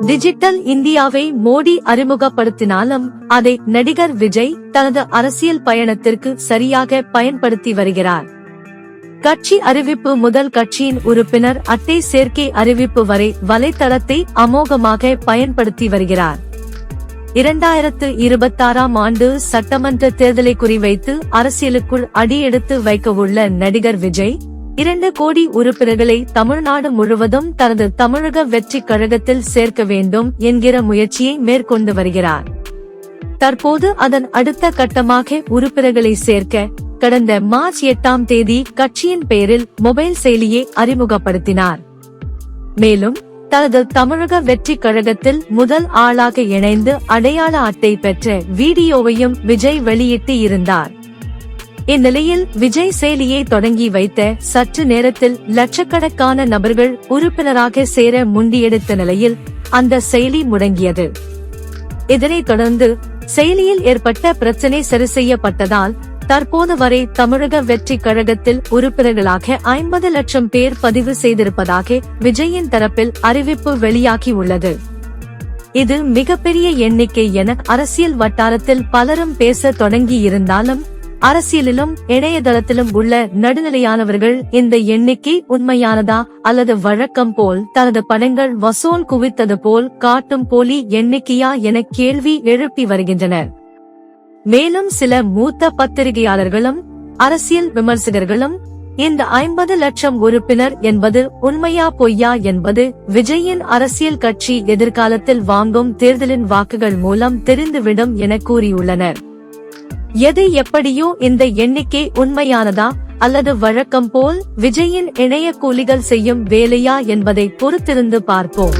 Digital இந்தியாவை மோடி அறிமுகப்படுத்தினாலும் அதை நடிகர் விஜய் தனது அரசியல் பயணத்திற்கு சரியாக பயன்படுத்தி வருகிறார். கட்சி அறிவிப்பு முதல் கட்சியின் உறுப்பினர் அட்டை சேர்க்கை அறிவிப்பு வரை வலைத்தளத்தை அமோகமாக பயன்படுத்தி வருகிறார். இரண்டாயிரத்து இருபத்தாறாம் ஆண்டு சட்டமன்ற தேர்தலை குறிவைத்து அரசியலுக்குள் அடியெடுத்து வைக்கவுள்ள நடிகர் விஜய் இரண்டு கோடி உறுப்பினர்களை தமிழ்நாடு முழுவதும் தனது தமிழக வெற்றி கழகத்தில் சேர்க்க வேண்டும் என்கிற முயற்சியை மேற்கொண்டு வருகிறார். தற்போது அதன் அடுத்த கட்டமாக உறுப்பினர்களை சேர்க்க கடந்த மார்ச் எட்டாம் தேதி கட்சியின் பெயரில் மொபைல் செயலியை அறிமுகப்படுத்தினார். மேலும் தனது தமிழக வெற்றி கழகத்தில் முதல் ஆளாக இணைந்து அடையாள அட்டை பெற்ற வீடியோவையும் விஜய் வெளியிட்டு இருந்தார். இந்நிலையில் விஜய் செயலியை தொடங்கி வைத்த சற்று நேரத்தில் லட்சக்கணக்கான நபர்கள் உறுப்பினராக சேர முண்டியெடுத்த நிலையில் அந்த செயலி முடங்கியது. இதனைத் தொடர்ந்து செயலியில் ஏற்பட்ட பிரச்சனை சரி செய்யப்பட்டதால் தற்போது வரை தமிழக வெற்றி கழகத்தில் உறுப்பினர்களாக ஐம்பது லட்சம் பேர் பதிவு செய்திருப்பதாக விஜயின் தரப்பில் அறிவிப்பு வெளியாகி உள்ளது. இது மிகப்பெரிய எண்ணிக்கை என அரசியல் வட்டாரத்தில் பலரும் பேச தொடங்கி இருந்தாலும் அரசியலிலும் இணையதளத்திலும் உள்ள நடுநிலையானவர்கள் இந்த எண்ணிக்கை உண்மையானதா அல்லது வழக்கம் போல் தனது படங்கள் வசூல் குவித்தது போல் காட்டும் போலி எண்ணிக்கையா என கேள்வி எழுப்பி வருகின்றனர். மேலும் சில மூத்த பத்திரிகையாளர்களும் அரசியல் விமர்சகர்களும் இந்த ஐம்பது லட்சம் உறுப்பினர் என்பது உண்மையா பொய்யா என்பது விஜயின் அரசியல் கட்சி எதிர்காலத்தில் வாங்கும் தேர்தலின் வாக்குகள் மூலம் தெரிந்துவிடும் என கூறியுள்ளனர். எது எப்படியோ இந்த எண்ணிக்கை உண்மையானதா அல்லது வழக்கம் போல் விஜயின் இணைய கூலிகள் செய்யும் வேலையா என்பதை பொறுத்திருந்து பார்ப்போம்.